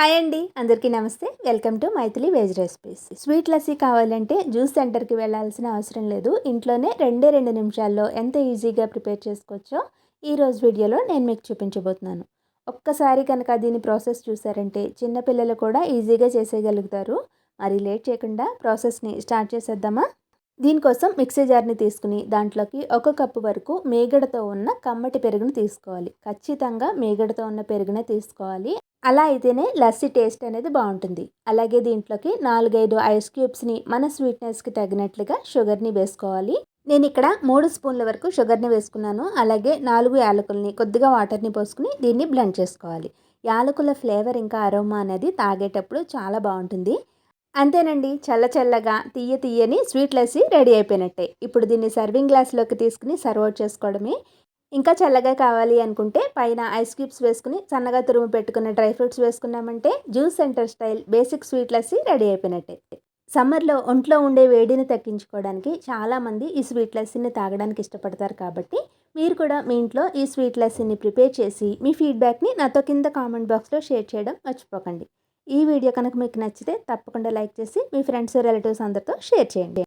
Hi అండి. అందరికీ నమస్తే. Welcome to Maithili veg recipes. Sweet lassi కావాలంటే జ్యూస్ సెంటర్కి వెళ్ళాల్సిన అవసరం లేదు. ఇంట్లోనే రెండే రెండు నిమిషాల్లో ఎంత ఈజీగా ప్రిపేర్ చేసుకోవచ్చో ఈ రోజు వీడియోలో నేను మీకు చూపించబోతున్నాను. ఒక్కసారి కనుక దీని ప్రాసెస్ చూసారంటే చిన్నపిల్లలు కూడా ఈజీగా చేసేయగలుగుతారు. మరి లేట్ చేయకుండా ప్రాసెస్ని స్టార్ట్ చేసేద్దామా? దీనికోసం మిక్సీ జార్ని తీసుకుని దాంట్లోకి ఒక కప్పు వరకు మేగడతో ఉన్న కమ్మటి పెరుగును తీసుకోవాలి. ఖచ్చితంగా మేగడతో ఉన్న పెరుగునే తీసుకోవాలి. అలా అయితేనే లస్సీ టేస్ట్ అనేది బాగుంటుంది. అలాగే దీంట్లోకి నాలుగైదు ఐస్ క్యూబ్స్ని మన స్వీట్నెస్కి తగినట్లుగా షుగర్ని వేసుకోవాలి. నేను ఇక్కడ మూడు స్పూన్ల వరకు షుగర్ని వేసుకున్నాను. అలాగే నాలుగు యాలకుల్ని కొద్దిగా వాటర్ని పోసుకుని దీన్ని బ్లెండ్ చేసుకోవాలి. యాలకుల ఫ్లేవర్ ఇంకా అరోమా అనేది తాగేటప్పుడు చాలా బాగుంటుంది. అంతేనండి. చల్ల చల్లగా తీయ తీయని స్వీట్ లస్సీ రెడీ అయిపోయినట్టే. ఇప్పుడు దీన్ని సర్వింగ్ గ్లాస్లోకి తీసుకుని సర్వ్ చేసుకోవడమే. ఇంకా చల్లగా కావాలి అనుకుంటే పైన ఐస్ క్యూబ్స్ వేసుకుని సన్నగా తురుము పెట్టుకున్న dry fruits వేసుకున్నామంటే juice centre style basic sweet lassi ready అయిపోయినట్టే. సమ్మర్లో ఒంట్లో ఉండే వేడిని తగ్గించుకోవడానికి చాలామంది ఈ స్వీట్ లస్సీని తాగడానికి ఇష్టపడతారు కాబట్టి మీరు కూడా మీ ఇంట్లో ఈ స్వీట్ లస్సీని ప్రిపేర్ చేసి మీ ఫీడ్బ్యాక్ని నాతో కింద కామెంట్ బాక్స్లో షేర్ చేయడం మర్చిపోకండి. ఈ వీడియో కనుక మీకు నచ్చితే తప్పకుండా లైక్ చేసి మీ ఫ్రెండ్స్ రిలేటివ్స్ అందరితో షేర్ చేయండి.